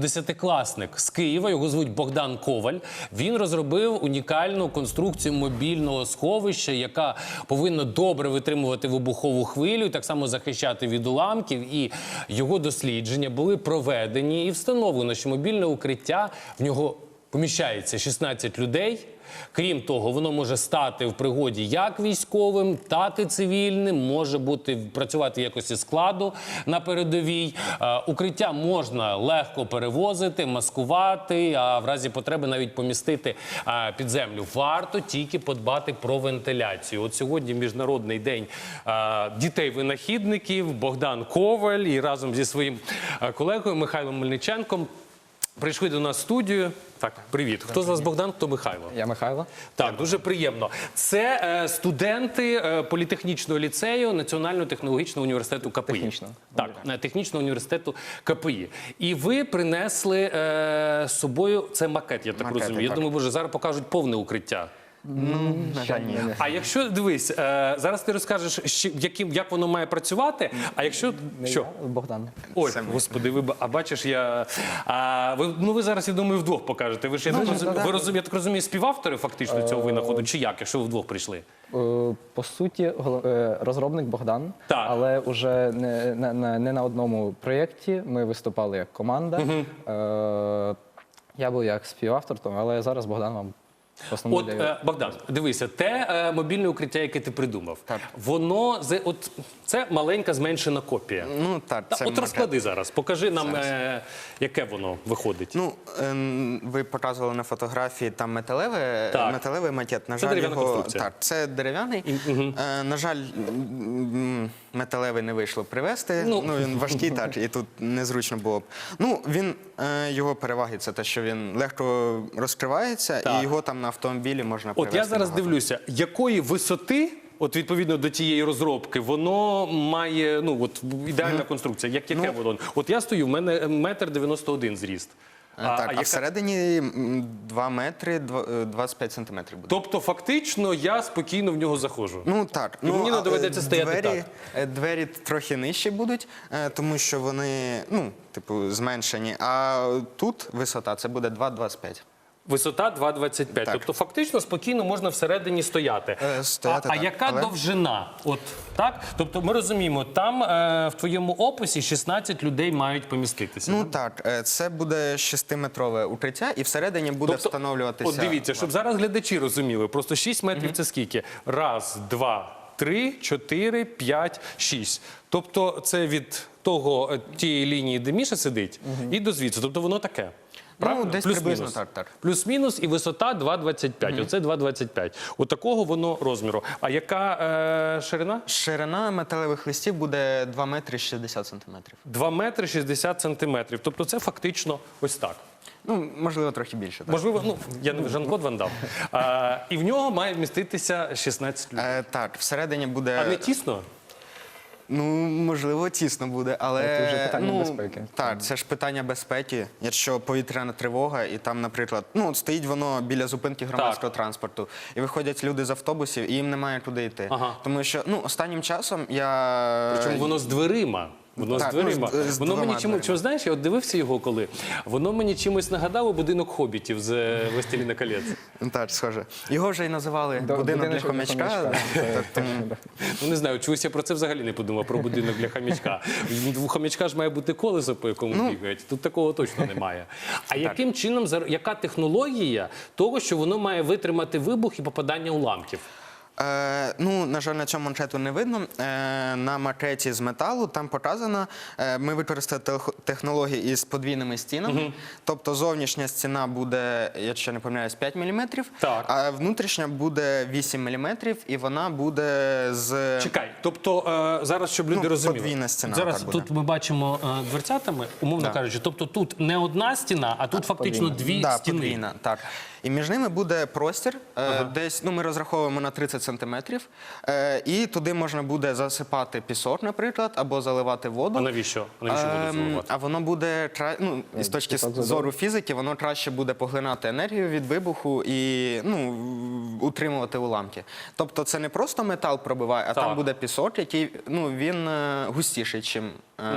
Десятикласник з Києва, його звуть Богдан Коваль. Він розробив унікальну конструкцію мобільного сховища, яка повинна добре витримувати вибухову хвилю, і так само захищати від уламків. І його дослідження були проведені і встановлено, що мобільне укриття в нього поміщається 16 людей. Крім того, воно може стати в пригоді як військовим, так і цивільним, може бути працювати в якості складу на передовій. Е, Укриття можна легко перевозити, маскувати, а в разі потреби навіть помістити е, під землю. Варто тільки подбати про вентиляцію. От сьогодні міжнародний день е, дітей-винахідників Богдан Коваль і разом зі своїм колегою Михайлом Мельниченком. Прийшли до нас в студію. Так, привіт. Хто з вас Богдан, хто Михайло? Я Михайло. Так, дуже приємно. Це е, студенти е, політехнічного ліцею Національного технологічного університету КПІ. Технічного. Так, е, технічного університету КПІ. І ви принесли е, з собою це макет, я так Макети, розумію. Я так. думаю, боже, зараз покажуть повне укриття. На жаль, ні. А якщо дивись, е, зараз ти розкажеш, що, яким, як воно має працювати. А якщо що? Я, Богдан. Ой, господи, ви б- а бачиш, я а, ви ну ви зараз я думаю вдвох покажете. Ви ж я так Ну, розумію, ви да. я так розумію, співавтори фактично цього винаходу, чи як, якщо ви вдвох прийшли? Е, По суті, гол- е, розробник Богдан, Так. але вже не, не, не, не на одному проєкті. Ми виступали як команда. Е, Я був як співавтор, але зараз Богдан вам От ідею. е, Богдан, дивися, те е, мобільне укриття, яке ти придумав, Так. воно от це маленька зменшена копія. Ну так, це от розклади зараз, покажи нам, е, яке воно виходить. Ну, ем, ви показували на фотографії там металеве, Так. металевий макет. На Це жаль, дерев'яна його конструкція. так, це дерев'яний. Е, на жаль, металевий не вийшло привезти. Ну. Ну, він важкий, так, і тут незручно було б. Ну, він е, його переваги це те, що він легко розкривається, Так. і його там на автомобілі можна От я зараз багато. дивлюся, якої висоти, от відповідно до тієї розробки, воно має ну от ідеальна конструкція. Як яке Ну. воно? От я стою, в мене метр дев'яносто один зріст. Е, так, а, яка- всередині 2 метри е, 25 сантиметрів буде. Тобто, фактично, я спокійно в нього заходжу. Ну так, І мені не доведеться е, стояти двері, так. е, Двері трохи нижчі будуть, е, тому що вони, ну, типу, зменшені. А тут висота це буде 2,25. Висота 2,25. Тобто, фактично, спокійно можна всередині стояти. Е, стояти, а, а яка Але- довжина? От так? Тобто, ми розуміємо, там е, в твоєму описі 16 людей мають поміститися. Ну так, е, це буде 6-метрове укриття, і всередині буде встановлюватися. Тобто, От дивіться, щоб зараз глядачі розуміли, просто 6 метрів це скільки? Раз, два, три, чотири, п'ять, шість. Тобто це від того е, тієї лінії, де Міша сидить, і до звідси. Тобто воно таке. Правильно? Ну, десь Плюс-мінус. приблизно так, так. Плюс-мінус і висота 2,25. Оце 2,25. От такого воно розміру. А яка е, ширина? Ширина металевих листів буде 2 метри 60 сантиметрів. 2 метри 60 сантиметрів. Тобто це фактично ось так. Ну, можливо, трохи більше. Так. Можливо, ну я не Жан-Клод Ван Дам. І в нього має вміститися 16 людей. Е, так, всередині буде. А не тісно? Ну, можливо, тісно буде, але Це вже питання ну, безпеки. Так, це ж питання безпеки. Якщо повітряна тривога, і там, наприклад, ну стоїть воно біля зупинки громадського транспорту, і виходять люди з автобусів, і їм немає куди йти. Ага. Тому що ну останнім часом я Причому воно з дверима. Воно Так, з дверима. ну, з- воно мені чимось, дверима. знаєш, я от дивився його коли. Воно мені чимось нагадало будинок хобітів з е, «Властеліна колець. Ну, так схоже. Його вже й називали До- будинок для для хомячка. Ну не знаю, чогось я про це взагалі не подумав про будинок для хомячка. У хомячка ж має бути колесо, по якому Ну, бігають. Тут такого точно немає. А яким чином зар- яка технологія того, що воно має витримати вибух і попадання уламків? Е, ну, на жаль, на цьому маншету не видно. Е, на макеті з металу там показано, е, ми використали тех- технології із подвійними стінами. Тобто зовнішня стіна буде, якщо не помиляюсь, 5 мм, Так. а внутрішня буде 8 мм, і вона буде з. Чекай, тобто е, зараз, щоб люди Ну, розуміли, подвійна стіна зараз так буде. тут ми бачимо е, дверцятами, умовно кажучи, тобто тут не одна стіна, а тут фактично подвійна. дві да, стіни. подвійна, так. І між ними буде простір, е, десь ну, ми розраховуємо на 30 сантиметрів, е, і туди можна буде засипати пісок, наприклад, або заливати воду. А навіщо? А навіщо буде Ем, заливати? А воно буде ну, з точки зору фізики, воно краще буде поглинати енергію від вибуху і ну, утримувати уламки. Тобто це не просто метал пробиває, а Так. там буде пісок, який ну, він е, густіший, ніж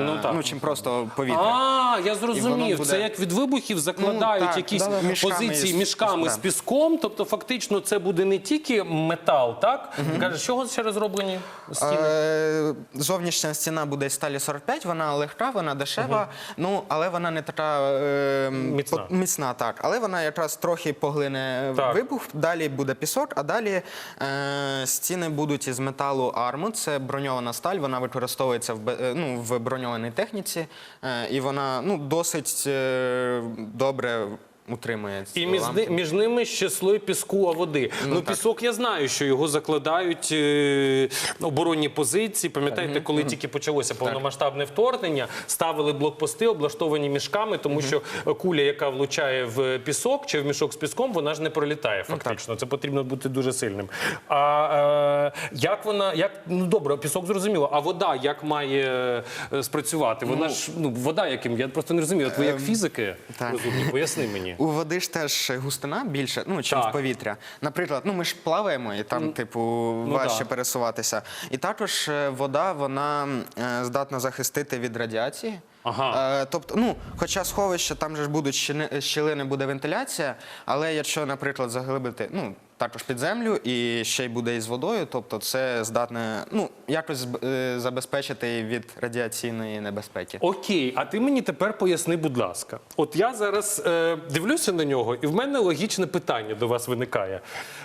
Ну, так. ну чим просто повітря. А, я зрозумів. буде- Це як від вибухів закладають Ну, так, якісь да-да, мішками позиції з- мішками з піском. Тобто, фактично, це буде не тільки метал, так? Каже, з чого ще розроблені? Е, Зовнішня стіна буде з сталі 45, вона легка, вона дешева, ну але вона не така е, Міцна. міцна, так. Але вона якраз трохи поглине Так. вибух. Далі буде пісок, а далі е, стіни будуть із металу арму. Це броньована сталь, вона використовується в, бе- е, ну, в броньованій техніці, е, і вона ну, досить е, добре утримує ці І між, лампи. між ними ще слой піску, а води. Ну, так. пісок я знаю, що його закладають е, оборонні позиції. Пам'ятаєте, коли тільки почалося повномасштабне вторгнення, ставили блокпости, облаштовані мішками, тому що куля, яка влучає в пісок чи в мішок з піском, вона ж не пролітає фактично. Це потрібно бути дуже сильним. А е, як вона, як ну добре, пісок зрозуміло, а вода як має е, спрацювати? Вона ж ну вода яким? Я просто не розумію. От ви як фізики так. розумні, поясни мені. У води ж теж густина більше, ну чим в повітря. Наприклад, ну ми ж плаваємо, і там, типу, важче да. пересуватися. І також е, вода вона е, здатна захистити від радіації. Ага. Е, тобто, ну, хоча сховище, там же ж будуть щілини, буде вентиляція, але якщо, наприклад, заглибити, ну. Також під землю і ще й буде із водою, тобто це здатне ну якось е, забезпечити від радіаційної небезпеки. Окей, а ти мені тепер поясни, будь ласка. От я зараз е, дивлюся на нього, і в мене логічне питання до вас виникає.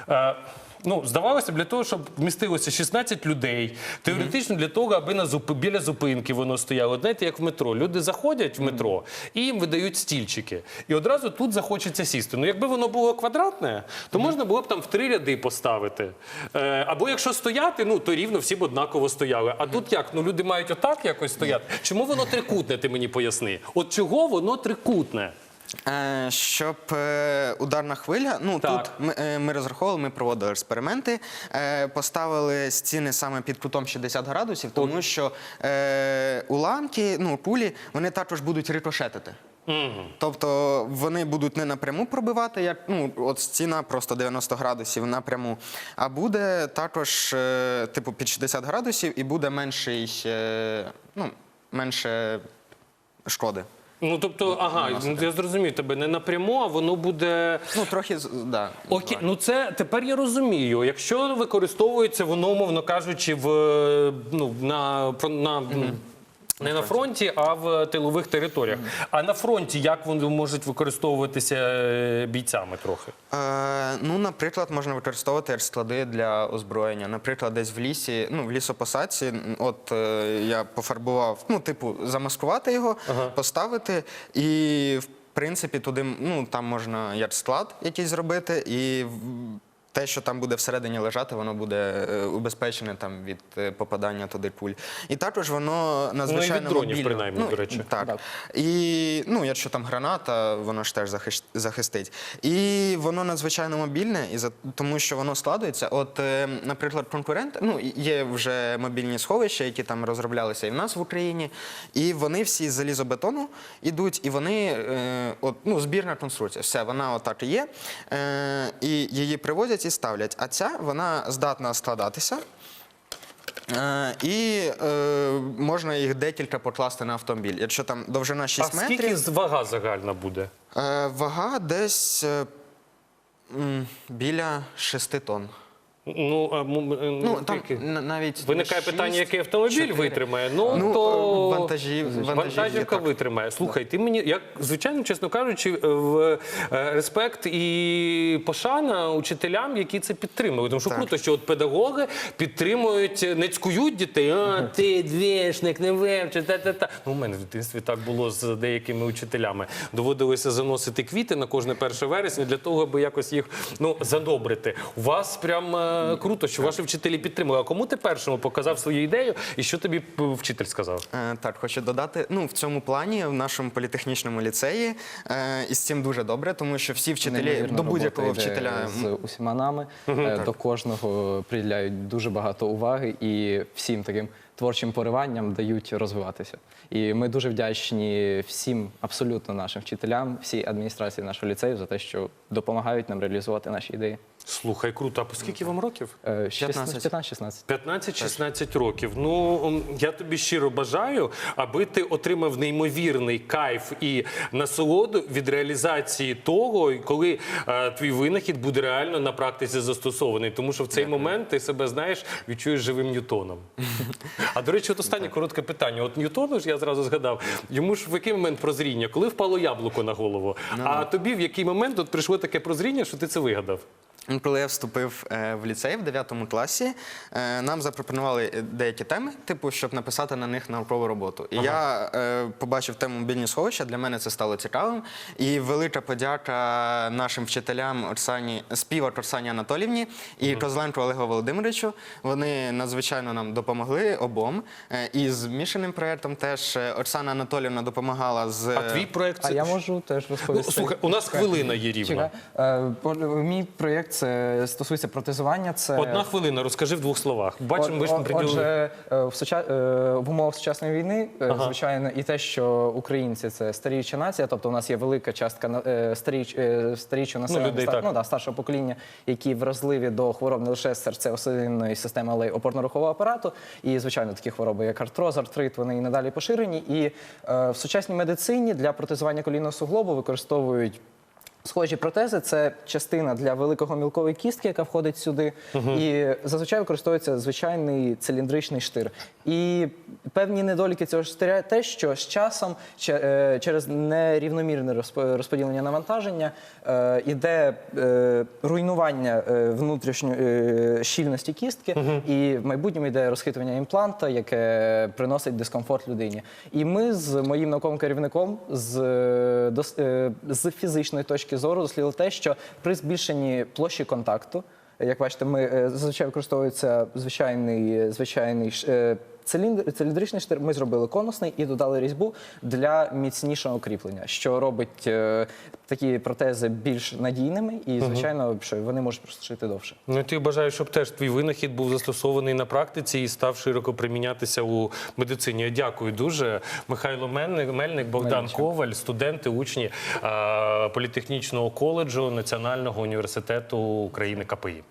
Е, Ну, здавалося б, для того, щоб вмістилося 16 людей, теоретично для того, аби на зуп... біля зупинки воно стояло. Знаєте, як в метро. Люди заходять в метро і їм видають стільчики. І одразу тут захочеться сісти. Ну, якби воно було квадратне, то можна було б там в три ряди поставити. Е, або якщо стояти, ну то рівно всі б однаково стояли. А тут як? Ну люди мають отак якось стояти. Чому воно трикутне? Ти мені поясни. От чого воно трикутне? Е, Щоб е, ударна хвиля, ну Так. тут ми, е, ми розраховували, ми проводили експерименти, е, поставили стіни саме під кутом 60 градусів, тому що е, уламки, ну кулі, вони також будуть рикошетити. Тобто вони будуть не напряму пробивати, як ну от стіна просто 90 градусів напряму, а буде також е, типу під 60 градусів і буде менший, е, ну менше шкоди. Ну тобто, ага, я зрозумів тебе не напряму, а воно буде. Ну трохи з- да. Окей, ну це тепер я розумію. Якщо використовується воно, мовно кажучи, в е, ну на, про- на не на фронті, а в тилових територіях. А на фронті як вони можуть використовуватися е, бійцями трохи? Е, ну, наприклад, можна використовувати склади для озброєння. Наприклад, десь в лісі, ну в лісопосадці, от е, я пофарбував, ну, типу, замаскувати його, поставити, і в принципі туди ну там можна як склад якийсь зробити, і в- те, що там буде всередині лежати, воно буде е, убезпечене там від е, попадання туди куль. І також воно надзвичайно дронів, мобільне. принаймні, до речі. Так. Так. І ну, якщо там граната, воно ж теж захистить. І воно надзвичайно мобільне, і за тому що воно складується. От, е, наприклад, конкурент, ну є вже мобільні сховища, які там розроблялися і в нас в Україні. І вони всі з залізобетону йдуть, і вони от, ну, збірна конструкція. Все, вона отак і є. І її привозять і ставлять. А ця вона здатна складатися. Е, І е, можна їх декілька покласти на автомобіль. Якщо там довжина 6 а метрів, скільки вага загальна буде? е, вага десь е, біля 6 тонн. Ну, Ну, там навіть Виникає шість, питання, який автомобіль чотири. витримає. Ну, Ну, то е, вантажів- вантажівка так. витримає. Слухай, ти мені, як звичайно, чесно кажучи, в е, респект і пошана учителям, які це підтримують. Тому що Так. круто, що от педагоги підтримують, не цькують дітей, а ти двішник, не вивчи, та-та-та. Ну, у мене в дитинстві так було з деякими учителями. Доводилося заносити квіти на кожне 1 вересня для того, аби якось їх ну, задобрити. У вас прям е, круто, що ваші вчителі підтримали. А кому ти першому показав свою ідею і що тобі п- вчитель сказав? Е, Так, хочу додати. Ну, в цьому плані, в нашому політехнічному ліцеї, е, і з цим дуже добре, тому що всі вчителі Неймовірна до будь-якого робота йде вчителя. з усіма нами. Е, До кожного приділяють дуже багато уваги і всім таким творчим пориванням дають розвиватися. І ми дуже вдячні всім абсолютно нашим вчителям, всій адміністрації нашого ліцею за те, що допомагають нам реалізувати наші ідеї. Слухай, круто. А по скільки вам років? Е, 15. 15-16. 15-16 років. Ну я тобі щиро бажаю, аби ти отримав неймовірний кайф і насолоду від реалізації того, коли е, твій винахід буде реально на практиці застосований. Тому що в цей момент ти себе знаєш, відчуєш живим Ньютоном. А до речі, от останнє коротке питання. От Ньютону ж я зразу згадав. Йому ж в який момент прозріння? Коли впало яблуко на голову? А тобі в який момент от прийшло таке прозріння, що ти це вигадав? Ну, Коли я вступив е, в ліцей в 9 класі, е, нам запропонували деякі теми, типу, щоб написати на них наукову роботу. І я е, побачив тему мобільні сховища, для мене це стало цікавим. І велика подяка нашим вчителям Орсані, співак Орсані Анатолівні і Козленку Олегу Володимировичу. Вони надзвичайно нам допомогли обом. Е, І з мішаним проєктом теж е, Орсана Анатолівна допомагала з А твій проект А я можу теж Ну, розповісти. слухай, у нас хвилина є рівна. Чекай. Е, Мій проєкт це стосується протезування. Це Одна хвилина, розкажи в двох словах. Бачимо, ви ж приділили. Отже, е, в, суча... е, в умовах сучасної війни, е, звичайно, і те, що українці це старіюча нація, тобто у нас є велика частка старіч... е, старічого населення, ста- ну, да, старшого покоління, які вразливі до хвороб не лише серцево-судинної системи, але й опорно-рухового апарату. І, звичайно, такі хвороби, як артроз, артрит, вони і надалі поширені. І е, в сучасній медицині для протезування колінного суглобу використовують. Схожі протези. Це частина для великого-мілкової кістки, яка входить сюди, і зазвичай використовується звичайний циліндричний штир. І певні недоліки цього штиря те, що з часом е, через нерівномірне розп- розподілення навантаження е, іде е, руйнування внутрішньої щільності кістки, і в майбутньому йде розхитування імпланта, яке приносить дискомфорт людині. І ми з моїм науковим керівником з, з фізичної точки зору дослідили те, що при збільшенні площі контакту, як бачите, ми е, зазвичай використовується звичайний звичайний ш- е, циліндр, циліндричний штир. Ми зробили конусний і додали різьбу для міцнішого кріплення, що робить е, такі протези більш надійними, і звичайно, що вони можуть прослужити довше. Ну, ти бажаю, щоб теж твій винахід був застосований на практиці і став широко примінятися у медицині. Я дякую дуже. Михайло Мельник, Мельник Богдан Навіщо? Коваль, студенти, учні а, політехнічного коледжу Національного університету України КПІ.